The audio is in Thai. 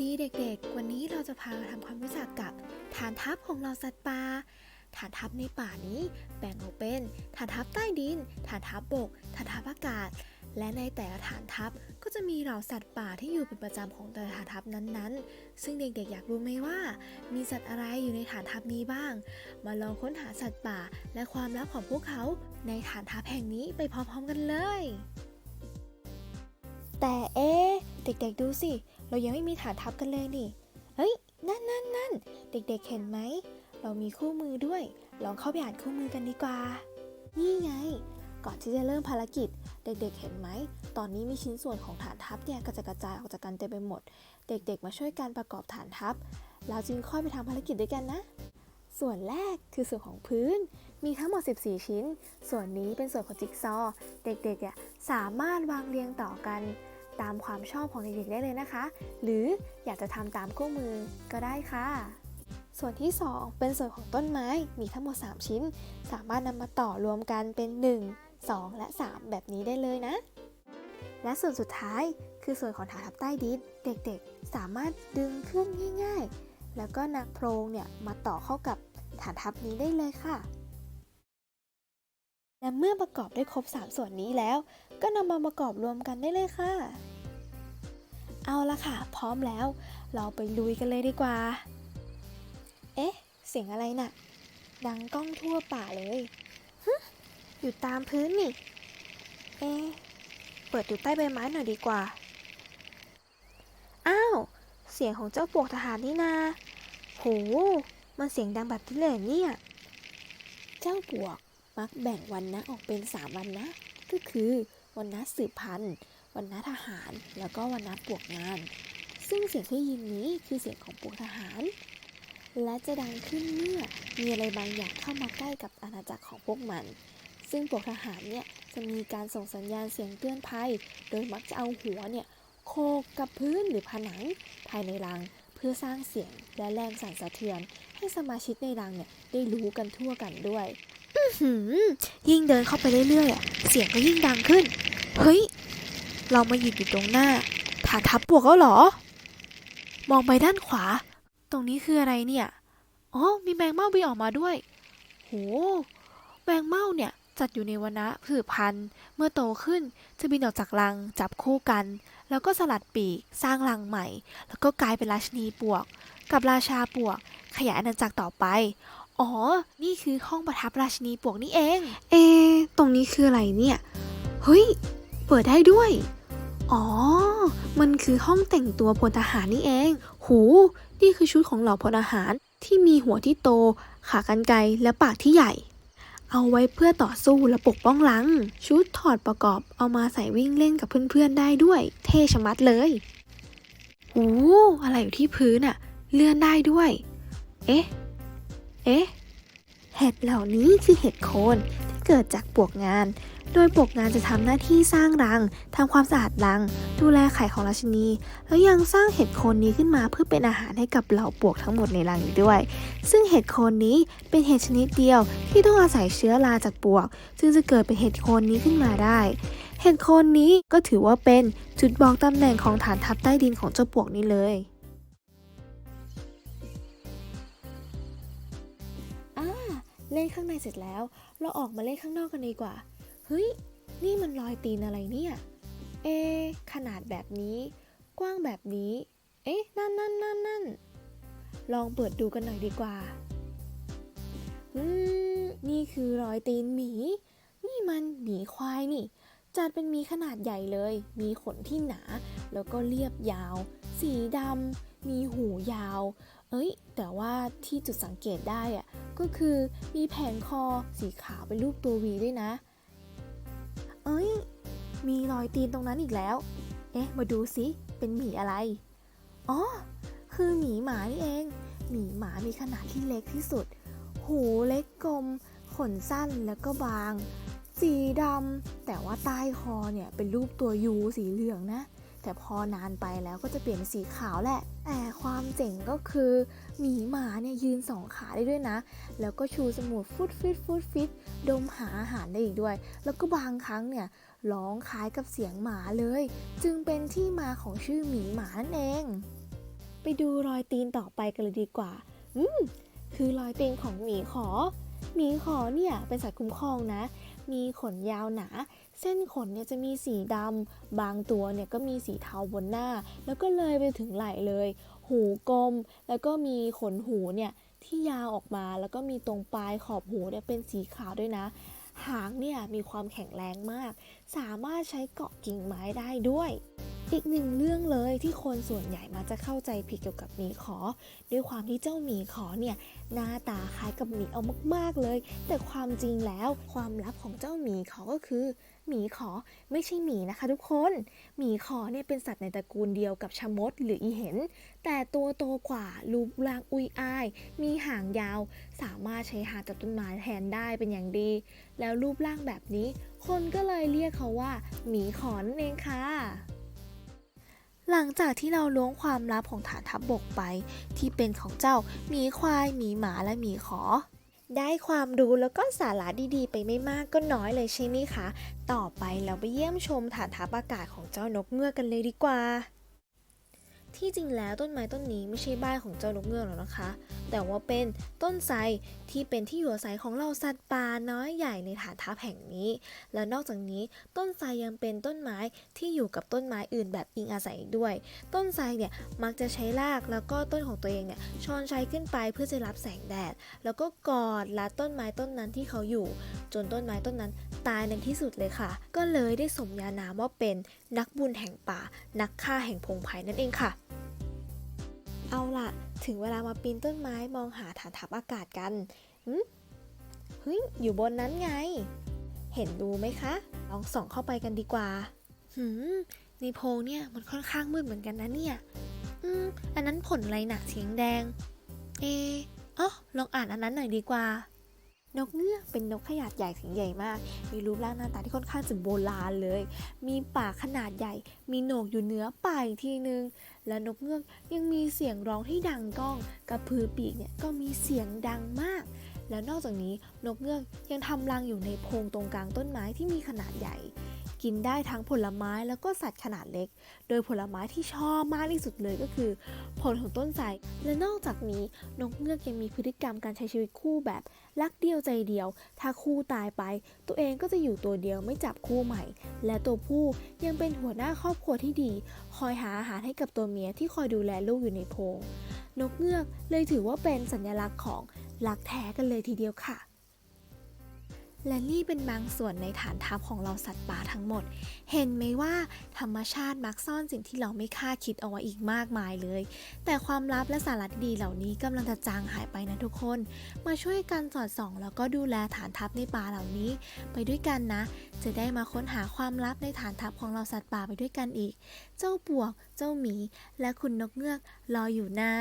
ดีเด็กๆ วันนี้เราจะพามาทำความรู้จักกับฐานทัพของเราสัตว์ป่า ฐานทัพในป่านี้แบ่งออกเป็นฐานทัพใต้ดิน ฐานทัพบก ฐานทัพอากาศ และในแต่ละฐานทัพก็จะมีเหล่าสัตว์ป่าที่อยู่เป็นประจำของแต่ละฐานทัพนั้นๆ ซึ่งเด็กๆ อยากรู้ไหมว่า มีสัตว์อะไรอยู่ในฐานทัพนี้บ้าง มาลองค้นหาสัตว์ป่าและความลับของพวกเขาในฐานทัพแห่งนี้ไปพร้อมๆกันเลย แต่เอ๊เด็กๆดูสิ เรายังไม่มีฐานทัพกันเลยนี่เฮ้ย นั่นนั่นนั่นเด็กๆเห็นไหม เรามีคู่มือด้วย ลองเข้าไปอ่านคู่มือกันดีกว่า นี่ไง ก่อนที่จะเริ่มภารกิจ เด็กๆเห็นไหม ตอนนี้มีชิ้นส่วนของฐานทัพเนี่ยกระจัดกระจายออกจากกันเต็มไปหมด เด็กๆ มาช่วยกันประกอบฐานทัพ เราจึงค่อยไปทำภารกิจด้วยกันนะ ส่วนแรกคือส่วนของพื้น มีทั้งหมด 14 ชิ้น ส่วนนี้เป็นส่วนของจิ๊กซอว์เด็กๆอะสามารถวางเรียงต่อกัน ตามความชอบของเด็กๆได้เลยนะคะ หรืออยากจะทำตามคู่มือก็ได้ค่ะ ส่วนที่ 2 เป็นส่วนของต้นไม้มีทั้งหมด 3 ชิ้น สามารถนำมาต่อรวมกันเป็น 1 2 และ 3 แบบนี้ได้เลยนะ และส่วนสุดท้ายคือส่วนของฐานทัพใต้ดินเด็กๆ สามารถดึงขึ้นง่าย ๆ แล้วก็นักโพรงเนี่ยมาต่อเข้ากับฐานทัพนี้ได้เลยค่ะ และเมื่อประกอบได้ครบ 3 ส่วนนี้แล้ว ก็นำมาประกอบรวมกันได้เลยค่ะ เอาละค่ะ พร้อมแล้ว เราไปลุยกันเลยดีกว่า เอ๊ะ เสียงอะไรน่ะ ดังก้องทั่วป่าเลยฮึอยู่ตามพื้นนี่ เอ๊ะ เปิดอยู่ใต้ใบไม้หน่อยดีกว่า อ้าว เสียงของเจ้าปวกทหารนี่นาโห มันเสียงดังแบบที่เลยเนี่ย เจ้าปวกมักแบ่งวันนะออกเป็น3วันนะ ก็คือวันนัดสืบพันธุ์ วันนัดทหาร แล้วก็วันนัดปวกงาน ซึ่งเสียงที่ยินนี้คือเสียงของปวกทหาร และจะดังขึ้นเมื่อมีอะไรบางอย่างเข้ามาใกล้กับอาณาจักรของพวกมัน ซึ่งปวกทหารเนี่ยจะมีการส่งสัญญาณเสียงเตือนภัย โดยมักจะเอาหัวเนี่ยโขกกับพื้นหรือผนังภายในรังเพื่อสร้างเสียงและแรงสั่นสะเทือน ให้สมาชิกในรังเนี่ยได้รู้กันทั่วกันด้วยหืมยิ่งเดินเข้าไปเรื่อยๆอะเสียงก็ยิ่งดังขึ้น เฮ้ย เรามาหยุดอยู่ตรงหน้า ฐานทัพปวกแล้วเหรอ มองไปด้านขวา ตรงนี้คืออะไรเนี่ย อ๋อ มีแมงเม่าบินออกมาด้วย โห แมงเม่าเนี่ยจัดอยู่ในวรรณะผือพันธุ์ เมื่อโตขึ้นจะบินออกจากรังจับคู่กัน แล้วก็สลัดปีกสร้างรังใหม่ แล้วก็กลายเป็นราชินีปวก กับราชาปวก ขยายอาณาจักรต่อไป อ๋อ นี่คือห้องประทับราชินีปวกนี่เอง เอ ตรงนี้คืออะไรเนี่ย เฮ้ย เปิดได้ด้วย อ๋อ มันคือห้องแต่งตัวพลทหารนี่เอง หู นี่คือชุดของเหล่าพลทหารที่มีหัวที่โต ขากรรไกรและปากที่ใหญ่ เอาไว้เพื่อต่อสู้และปกป้องหลัง ชุดถอดประกอบเอามาใส่วิ่งเล่นกับเพื่อนๆได้ด้วย เท่ชะมัดเลย หู อะไรอยู่ที่พื้นอะเลื่อนได้ด้วย เอ๊ะ เอ๊ะ เห็ดเหล่านี้คือเห็ดโคน เกิดจากปวกงาน โดยปวกงานจะทำหน้าที่สร้างรังทำความสะอาดรัง ดูแลไข่ของราชินี แล้วยังสร้างเห็ดโคนนี้ขึ้นมาเพื่อเป็นอาหารให้กับเหล่าปวกทั้งหมดในรังอีกด้วย ซึ่งเห็ดโคนนี้เป็นเห็ดชนิดเดียวที่ต้องอาศัยเชื้อราจากปวกจึงจะเกิดเป็นเห็ดโคนนี้ขึ้นมาได้เห็ดโคนนี้ก็ถือว่าเป็นจุดบอกตำแหน่งของฐานทัพใต้ดินของเจ้าปวกนี้เลยอ่าเล่นข้างในเสร็จแล้ว เราออกมาเล่นข้างนอกกันดีกว่า เฮ้ย นี่มันรอยตีนอะไรเนี่ย เอ ขนาดแบบนี้ กว้างแบบนี้ เอ๊ะ นั่นนั่นนั่นนั่นลองเปิดดูกันหน่อยดีกว่า อืม นี่คือรอยตีนหมี นี่มันหมีควายนี่ จัดเป็นมีขนาดใหญ่เลย มีขนที่หนา แล้วก็เรียบยาว สีดำมีหูยาว เอ้ย แต่ว่าที่จุดสังเกตได้อะก็คือมีแผงคอสีขาวเป็นรูปตัววีด้วยนะ เอ้ย มีรอยตีนตรงนั้นอีกแล้ว เอ๊ะ มาดูสิ เป็นหมีอะไร อ๋อ คือหมีหมานี่เอง หมีหมามีขนาดที่เล็กที่สุด หูเล็กกลม ขนสั้นแล้วก็บาง สีดำแต่ว่าใต้คอเนี่ยเป็นรูปตัวยูสีเหลืองนะ แต่พอนานไปแล้วก็จะเปลี่ยนเป็นสีขาวแหละ แต่ความเจ๋งก็คือหมีหมาเนี่ยยืนสองขาได้ด้วยนะ แล้วก็ชูจมูกฟุดฟิตฟุดฟิตดมหาอาหารได้อีกด้วย แล้วก็บางครั้งเนี่ยร้องคล้ายกับเสียงหมาเลย จึงเป็นที่มาของชื่อหมีหมานั่นเอง ไปดูรอยตีนต่อไปกันเลยดีกว่า อืมคือรอยตีนของหมีขอหมีขอเนี่ยเป็นสัตว์คุ้มครองนะ มีขนยาวหนา เส้นขนเนี่ยจะมีสีดำ บางตัวเนี่ยก็มีสีเทาบนหน้า แล้วก็เลยไปถึงไหล่เลย หูกลม แล้วก็มีขนหูเนี่ยที่ยาวออกมา แล้วก็มีตรงปลายขอบหูเนี่ยเป็นสีขาวด้วยนะ หางเนี่ยมีความแข็งแรงมาก สามารถใช้เกาะกิ่งไม้ได้ด้วย อีกหนึ่งเรื่องเลยที่คนส่วนใหญ่มาจะเข้าใจผิดเกี่ยวกับหมีขอ ด้วยความที่เจ้าหมีขอเนี่ยหน้าตาคล้ายกับหมีเอามากๆเลย แต่ความจริงแล้วความลับของเจ้าหมีขอก็คือหมีขอไม่ใช่หมีนะคะทุกคน หมีขอเนี่ยเป็นสัตว์ในตระกูลเดียวกับชะมดหรืออีเห็น แต่ตัวโตกว่ารูปร่างอุยอาย มีหางยาว สามารถใช้หางจับต้นไม้แทนได้เป็นอย่างดี แล้วรูปร่างแบบนี้ คนก็เลยเรียกเขาว่า หมีขอนั่นเองค่ะ หลังจากที่เราล้วงความลับของฐานทัพบบกไป ที่เป็นของเจ้าหมีควายหมีหมาและหมีขอ ได้ความรู้แล้วก็สาระดีๆ ไปไม่มากก็น้อยเลยใช่ไหมคะ ต่อไปเราไปเยี่ยมชมฐานทัพอากาศของเจ้านกเงือกกันเลยดีกว่า ที่จริงแล้วต้นไม้ต้นนี้ไม่ใช่บ้านของเจ้านกเงือกหรอกนะคะ แต่ว่าเป็นต้นไทรที่เป็นที่อยู่อาศัยของเราสัตว์ป่าน้อยใหญ่ในฐานทัพแห่งนี้ และนอกจากนี้ต้นไทรยังเป็นต้นไม้ที่อยู่กับต้นไม้อื่นแบบอิงอาศัยด้วย ต้นไทรเนี่ยมักจะใช้รากแล้วก็ต้นของตัวเองเนี่ยชอนชัยขึ้นไปเพื่อจะรับแสงแดด แล้วก็กอดรัดต้นไม้ต้นนั้นที่เขาอยู่ จนต้นไม้ต้นนั้นตายในที่สุดเลยค่ะ ก็เลยได้สมญานามว่าเป็นนักบุญแห่งป่า นักฆ่าแห่งพงไผ่นั่นเองค่ะ เอาล่ะ ถึงเวลามาปีนต้นไม้มองหาฐานทัพอากาศกันหึเฮ้ย อยู่บนนั้นไง เห็นดูไหมคะ ลองส่องเข้าไปกันดีกว่า หืม ในโพงเนี่ยมันค่อนข้างมืดเหมือนกันนะเนี่ย อืม อันนั้นผลอะไรหนักเสียงแดง เออ๋อลองอ่านอันนั้นหน่อยดีกว่า นกเงือกเป็นนกขนาดใหญ่ถึงใหญ่มาก มีรูปร่างหน้าตาที่ค่อนข้างจะโบราณเลย มีปากขนาดใหญ่ มีโหนกอยู่เหนือปากอีกทีนึง และนกเงือกยังมีเสียงร้องที่ดังก้อง กระพือปีกเนี่ยก็มีเสียงดังมาก แล้วนอกจากนี้นกเงือกยังทำรังอยู่ในโพรงตรงกลางต้นไม้ที่มีขนาดใหญ่ กินได้ทั้งผลไม้แล้วก็สัตว์ขนาดเล็ก โดยผลไม้ที่ชอบมากที่สุดเลยก็คือ ผลของต้นไทร และนอกจากนี้นกเงือกยังมีพฤติกรรมการใช้ชีวิตคู่แบบรักเดียวใจเดียว ถ้าคู่ตายไป ตัวเองก็จะอยู่ตัวเดียวไม่จับคู่ใหม่ และตัวผู้ยังเป็นหัวหน้าครอบครัวที่ดี คอยหาอาหารให้กับตัวเมียที่คอยดูแลลูกอยู่ในโพรงนกเงือกเลยถือว่าเป็นสัญลักษณ์ของรักแท้กันเลยทีเดียวค่ะ และนี่เป็นบางส่วนในฐานทัพของเราสัตว์ป่าทั้งหมด เห็นไหมว่าธรรมชาติมักซ่อนสิ่งที่เราไม่คาดคิดเอาไว้อีกมากมายเลย แต่ความลับและสาระดีเหล่านี้กำลังจะจางหายไปนะทุกคน มาช่วยกันสอดส่อง แล้วก็ดูแลฐานทัพในป่าเหล่านี้ ไปด้วยกันนะ จะได้มาค้นหาความลับในฐานทัพของเราสัตว์ป่าไปด้วยกันอีก เจ้าปวก เจ้าหมี และคุณนกเงือกรออยู่นะ